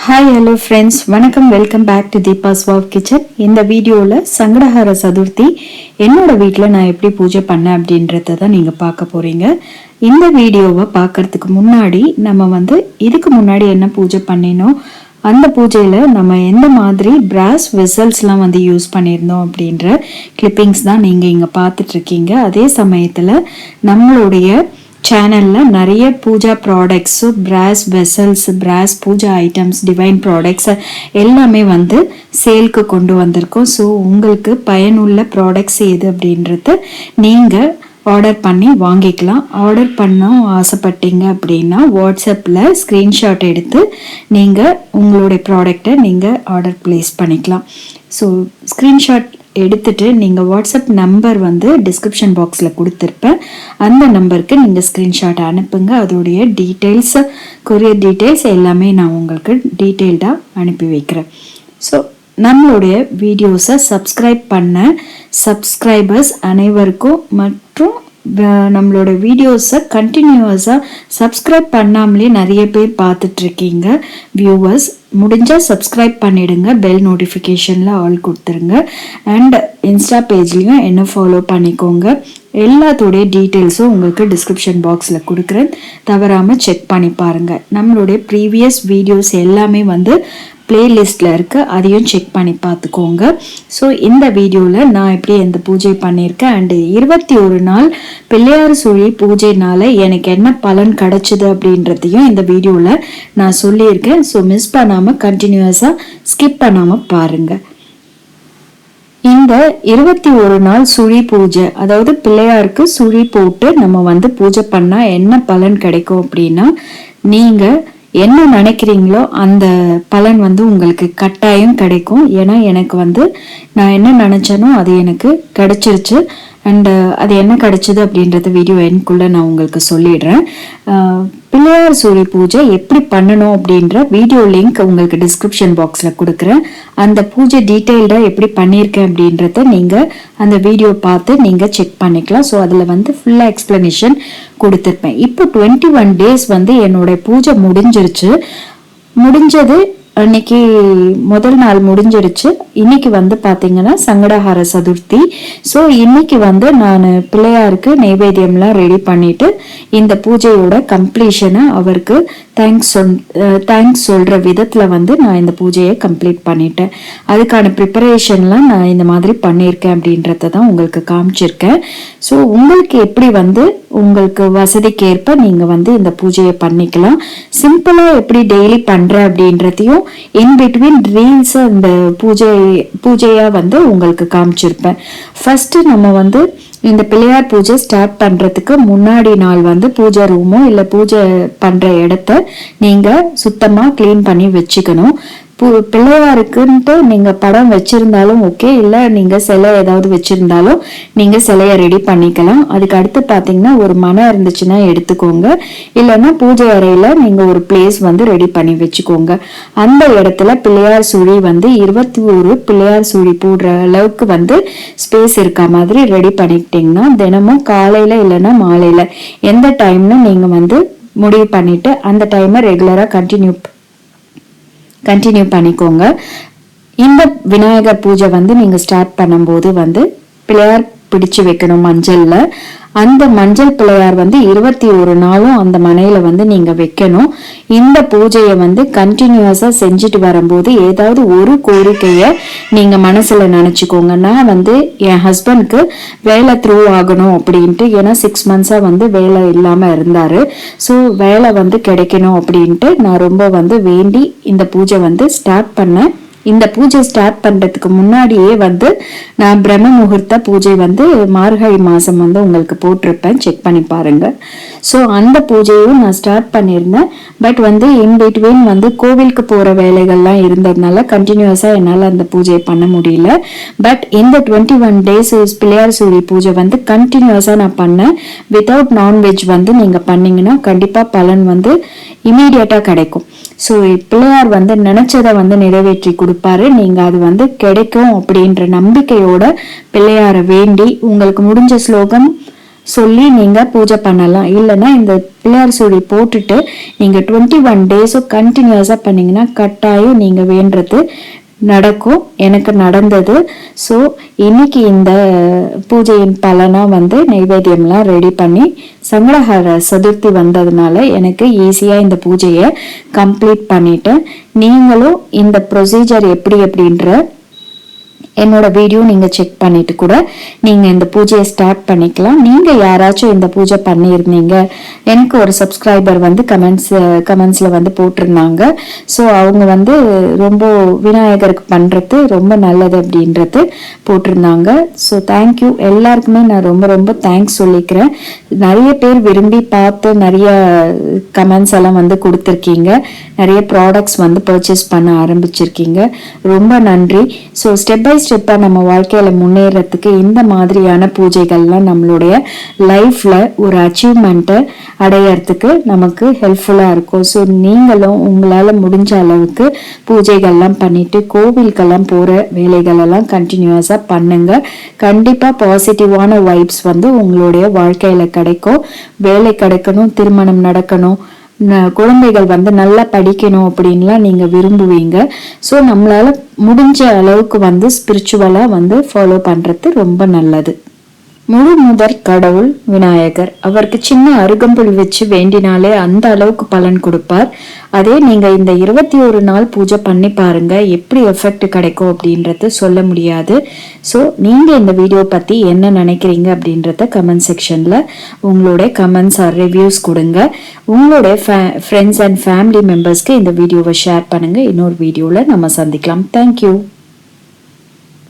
Hi hello friends வணக்கம். Welcome back to Deepa's wow kitchen இந்த வீடியோவில் சங்கடஹார சதுர்த்தி என்னோட வீட்டில் நான் எப்படி பூஜை பண்ணேன் அப்படின்றத தான் நீங்கள் பார்க்க போகிறீங்க இந்த வீடியோவை பார்க்கறதுக்கு முன்னாடி நம்ம வந்து இதுக்கு முன்னாடி என்ன பூஜை பண்ணினோம் அந்த பூஜையில் நம்ம எந்த மாதிரி பிராஸ் வெசல்ஸ்லாம் வந்து யூஸ் பண்ணியிருந்தோம் அப்படின்ற கிளிப்பிங்ஸ் தான் நீங்கள் இங்கே பார்த்துட்ருக்கீங்க அதே சமயத்தில் நம்மளுடைய சேனலில் நிறைய pooja products brass vessels brass pooja items divine products எல்லாமே வந்து சேல்க்கு கொண்டு வந்திருக்கோம். ஸோ உங்களுக்கு பயனுள்ள ப்ராடக்ட்ஸ் எது அப்படின்றது நீங்கள் ஆர்டர் பண்ணி வாங்கிக்கலாம். ஆர்டர் பண்ண ஆசைப்பட்டீங்க அப்படின்னா வாட்ஸ்அப்பில் ஸ்க்ரீன்ஷாட் எடுத்து நீங்கள் உங்களுடைய ப்ராடக்டை நீங்கள் ஆர்டர் ப்ளேஸ் பண்ணிக்கலாம். ஸோ ஸ்க்ரீன்ஷாட் எடுத்துட்டு நீங்கள் வாட்ஸ்அப் நம்பர் வந்து டிஸ்கிரிப்ஷன் பாக்ஸில் கொடுத்துருப்பேன். அந்த நம்பருக்கு நீங்கள் ஸ்க்ரீன்ஷாட் அனுப்புங்க. அதோடைய டீட்டெயில்ஸ் கொரியர் டீட்டெயில்ஸ் எல்லாமே நான் உங்களுக்கு டீட்டெயில்டாக அனுப்பி வைக்கிறேன். ஸோ நம்மளுடைய வீடியோஸை சப்ஸ்கிரைப் பண்ண சப்ஸ்கிரைபர்ஸ் அனைவருக்கும் மற்றும் நம்மளோட வீடியோஸை கண்டினியூவஸாக சப்ஸ்கிரைப் பண்ணாமலே நிறைய பேர் பார்த்துட்ருக்கீங்க. வியூவர்ஸ் முடிஞ்சால் சப்ஸ்கிரைப் பண்ணிவிடுங்க பெல் நோட்டிஃபிகேஷனில் ஆல் கொடுத்துருங்க. அண்ட் இன்ஸ்டா பேஜ்லேயும் என்ன ஃபாலோ பண்ணிக்கோங்க. எல்லாத்தோடைய டீட்டெயில்ஸும் உங்களுக்கு டிஸ்கிரிப்ஷன் பாக்ஸில் கொடுக்குறேன். தவறாமல் செக் பண்ணி பாருங்கள் நம்மளுடைய ப்ரீவியஸ் வீடியோஸ் எல்லாமே வந்து பிளேலிஸ்டில் இருக்குது அதையும் செக் பண்ணி பார்த்துக்கோங்க. ஸோ இந்த வீடியோவில் நான் எப்படி எந்த பூஜை பண்ணியிருக்கேன் அண்டு இருபத்தி ஒரு நாள் பிள்ளையார் சுழி பூஜைனால எனக்கு என்ன பலன் கிடச்சிது அப்படின்றதையும் இந்த வீடியோவில் நான் சொல்லியிருக்கேன். ஸோ மிஸ் பண்ணாமல் கண்டினியூஸாக ஸ்கிப் பண்ணாமல் பாருங்கள் இந்த இருபத்தி ஒரு நாள் சுழி பூஜை அதாவது பிள்ளையாருக்கு சுழி போட்டு நம்ம வந்து பூஜை பண்ணால் என்ன பலன் கிடைக்கும் அப்படின்னா நீங்கள் என்ன நினைக்கிறீங்களோ அந்த பலன் வந்து உங்களுக்கு கட்டாயம் கிடைக்கும். ஏன்னா எனக்கு வந்து நான் என்ன நினச்சேனோ அது எனக்கு கிடைச்சிருச்சு. அண்டு uh, அது என்ன கிடச்சிது அப்படின்றத வீடியோ எனக்குள்ளே நான் உங்களுக்கு சொல்லிடுறேன். Uh, பிள்ளையார் சூரிய பூஜை எப்படி பண்ணணும் அப்படின்ற வீடியோ லிங்க் உங்களுக்கு டிஸ்கிரிப்ஷன் பாக்ஸில் கொடுக்குறேன். அந்த பூஜை டீட்டெயில்டாக எப்படி பண்ணியிருக்கேன் அப்படின்றத நீங்கள் அந்த வீடியோ பார்த்து நீங்கள் செக் பண்ணிக்கலாம். ஸோ அதில் வந்து ஃபுல்லாக எக்ஸ்ப்ளனேஷன் கொடுத்துருப்பேன். இப்போ டுவெண்ட்டி ஒன் டேஸ் வந்து என்னுடைய பூஜை முடிஞ்சிருச்சு. முடிஞ்சது அன்னைக்கு முதல் நாள் முடிஞ்சிடுச்சு இன்னைக்கு வந்து பார்த்தீங்கன்னா சங்கடஹார சதுர்த்தி. ஸோ இன்னைக்கு வந்து நான் பிள்ளையாருக்கு நைவேத்தியம்லாம் ரெடி பண்ணிட்டு இந்த பூஜையோட கம்ப்ளீஷனை அவருக்கு தேங்க்ஸ் சொல் தேங்க்ஸ் சொல்கிற விதத்தில் வந்து நான் இந்த பூஜையை கம்ப்ளீட் பண்ணிட்டேன். அதுக்கான ப்ரிப்பரேஷன்லாம் நான் இந்த மாதிரி பண்ணியிருக்கேன் அப்படின்றத தான் உங்களுக்கு காமிச்சிருக்கேன். ஸோ உங்களுக்கு எப்படி வந்து உங்களுக்கு வசதிக்கு ஏற்ப நீங்கள் வந்து இந்த பூஜையை பண்ணிக்கலாம். சிம்பிளாக எப்படி டெய்லி பண்ணுற அப்படின்றதையும் இன் பிட்வீன் ரீல்ஸ் இந்த பூஜை பூஜையாக வந்து உங்களுக்கு காமிச்சிருப்பேன். ஃபஸ்ட்டு நம்ம வந்து இந்த பிள்ளையார் பூஜை ஸ்டார்ட் பண்ணுறதுக்கு முன்னாடி நாள் வந்து பூஜை ரூமோ இல்லை பூஜை பண்ணுற இடத்த நீங்கள் சுத்தமாக க்ளீன் பண்ணி வச்சுக்கணும். பிள்ளையாருக்குன்ட்டு நீங்கள் படம் வச்சுருந்தாலும் ஓகே இல்லை நீங்கள் சிலை ஏதாவது வச்சுருந்தாலும் நீங்கள் சிலையை ரெடி பண்ணிக்கலாம். அதுக்கு அடுத்து பார்த்தீங்கன்னா ஒரு மனம் இருந்துச்சுன்னா எடுத்துக்கோங்க. இல்லைன்னா பூஜை அறையில் நீங்கள் ஒரு பிளேஸ் வந்து ரெடி பண்ணி வச்சுக்கோங்க. அந்த இடத்துல பிள்ளையார் சுழி வந்து இருபத்தி ஒரு பிள்ளையார் சுழி போடுற அளவுக்கு வந்து ஸ்பேஸ் இருக்க மாதிரி ரெடி பண்ணிக்கிட்டிங்கன்னா தினமும் காலையில் இல்லைன்னா மாலையில் எந்த டைம்னு நீங்கள் வந்து முடிவு பண்ணிவிட்டு அந்த டைமை ரெகுலராக கண்டினியூ கண்டினியூ பண்ணிக்கோங்க. இந்த விநாயகர் பூஜை வந்து நீங்கள் ஸ்டார்ட் பண்ணும்போது வந்து பிள்ளையார் பிடிச்சு வைக்கணும் மஞ்சள்ல. அந்த மஞ்சள் பிள்ளையார் வந்து இருபத்தி ஒரு நாளும் அந்த மனையில வந்து நீங்க வைக்கணும். இந்த பூஜையை வந்து கண்டினியூஸா செஞ்சுட்டு வரும்போது ஏதாவது ஒரு கோரிக்கைய நீங்க மனசுல நினைச்சுக்கோங்க. நான் வந்து என் ஹஸ்பண்ட்க்கு வேலை த்ரூ ஆகணும் அப்படின்ட்டு ஏன்னா சிக்ஸ் மந்த்ஸா வந்து வேலை இல்லாம இருந்தாரு. ஸோ வேலை வந்து கிடைக்கணும் அப்படின்ட்டு நான் ரொம்ப வந்து வேண்டி இந்த பூஜை வந்து ஸ்டார்ட் பண்ணேன். இந்த பூஜை ஸ்டார்ட் பண்ணுறதுக்கு முன்னாடியே வந்து நான் பிரம்ம முகூர்த்த பூஜை வந்து மார்கழி மாதம் வந்து உங்களுக்கு போட்டிருப்பேன். செக் பண்ணி பாருங்க. ஸோ அந்த பூஜையும் நான் ஸ்டார்ட் பண்ணியிருந்தேன். பட் வந்து இன் பிட்வீன் வந்து கோவிலுக்கு போகிற வேலைகள்லாம் இருந்ததுனால கண்டினியூஸாக என்னால் அந்த பூஜையை பண்ண முடியல. பட் இந்த டுவெண்ட்டி ஒன் டேஸ் பிள்ளையார் சூரிய பூஜை வந்து கண்டினியூஸாக நான் பண்ணேன். வித்தவுட் நான்வெஜ் வந்து நீங்கள் பண்ணீங்கன்னா கண்டிப்பாக பலன் வந்து இமீடியட்டாக கிடைக்கும். ஸோ பிள்ளையார் வந்து நினைச்சதை வந்து நிறைவேற்றி கொடுப்பாரு. நீங்கள் அது வந்து கிடைக்கும் அப்படின்ற நம்பிக்கையோட பிள்ளையாரை வேண்டி உங்களுக்கு முடிஞ்ச ஸ்லோகம் சொல்லி நீங்க பூஜை பண்ணலாம். இல்லைன்னா இந்த பிள்ளையார் சுழி போட்டுட்டு நீங்க டுவெண்ட்டி ஒன் டேஸும் கண்டினியூஸா பண்ணீங்கன்னா கட்டாயம் நீங்க வேண்டது நடக்கும். எனக்கு நடந்தது. ஸோ இன்னைக்கு இந்த பூஜையின் பலனாக வந்து நைவேத்தியம்லாம் ரெடி பண்ணி சங்கடஹர சதுர்த்தி வந்ததுனால எனக்கு ஈஸியாக இந்த பூஜையை கம்ப்ளீட் பண்ணிட்டேன். நீங்களும் இந்த ப்ரொசீஜர் எப்படி எப்படின்ற என்னோட வீடியோ நீங்கள் செக் பண்ணிட்டு கூட நீங்கள் இந்த பூஜையை ஸ்டார்ட் பண்ணிக்கலாம். நீங்கள் யாராச்சும் இந்த பூஜை பண்ணியிருந்தீங்க. எனக்கு ஒரு சப்ஸ்கிரைபர் வந்து கமெண்ட்ஸ் கமெண்ட்ஸில் வந்து போட்டிருந்தாங்க. ஸோ அவங்க வந்து ரொம்ப விநாயகருக்கு பண்ணுறது ரொம்ப நல்லது அப்படின்றது போட்டிருந்தாங்க. ஸோ தேங்க்யூ எல்லாருக்குமே நான் ரொம்ப ரொம்ப தேங்க்ஸ் சொல்லிக்கிறேன். நிறைய பேர் விரும்பி பார்த்து நிறைய கமெண்ட்ஸ் எல்லாம் வந்து கொடுத்துருக்கீங்க. நிறைய ப்ராடக்ட்ஸ் வந்து பர்ச்சேஸ் பண்ண ஆரம்பிச்சிருக்கீங்க. ரொம்ப நன்றி. ஸோ ஸ்டெப் பை ஸ்டெப்பாக நம்ம வாழ்க்கையில் முன்னேறத்துக்கு இந்த மாதிரியான பூஜைகள்லாம் நம்மளுடைய லைஃப்பில் ஒரு அச்சீவ்மெண்ட்டை அடையறதுக்கு நமக்கு ஹெல்ப்ஃபுல்லாக இருக்கும். ஸோ நீங்களும் உங்களால் முடிஞ்ச அளவுக்கு பூஜைகள்லாம் பண்ணிவிட்டு கோவிலுக்கெல்லாம் போகிற வேலைகளெல்லாம் கண்டினியூஸாக பண்ணுங்கள் கண்டிப்பாக பாசிட்டிவான வைப்ஸ் வந்து உங்களுடைய வாழ்க்கையில் கிடைக்கும். வேலை கிடைக்கணும் திருமணம் நடக்கணும் குழந்தைகள் வந்து நல்லா படிக்கணும் அப்படின்லாம் நீங்கள் விரும்புவீங்க. ஸோ நம்மளால் முடிஞ்ச அளவுக்கு வந்து ஸ்பிரிச்சுவலாக வந்து ஃபாலோ பண்ணுறது ரொம்ப நல்லது. முழு முதற் கடவுள் விநாயகர். அவருக்கு சின்ன அருகம்புல் வச்சு வேண்டினாலே அந்த அளவுக்கு பலன் கொடுப்பார். அதே நீங்க இந்த இருபத்தி ஒரு நாள் பூஜை பண்ணி பாருங்க எப்படி எஃபெக்ட் கிடைக்கும் அப்படின்றது சொல்ல முடியாது. ஸோ நீங்க இந்த வீடியோ பத்தி என்ன நினைக்கிறீங்க அப்படின்றத கமெண்ட் செக்ஷன்ல உங்களுடைய கமெண்ட்ஸ் ஆர் ரிவ்யூஸ் கொடுங்க. உங்களுடைய ஃப்ரெண்ட்ஸ் அண்ட் ஃபேமிலி மெம்பர்ஸ்க்கு இந்த வீடியோவை ஷேர் பண்ணுங்க. இன்னொரு வீடியோவில் நம்ம சந்திக்கலாம். தேங்க்யூ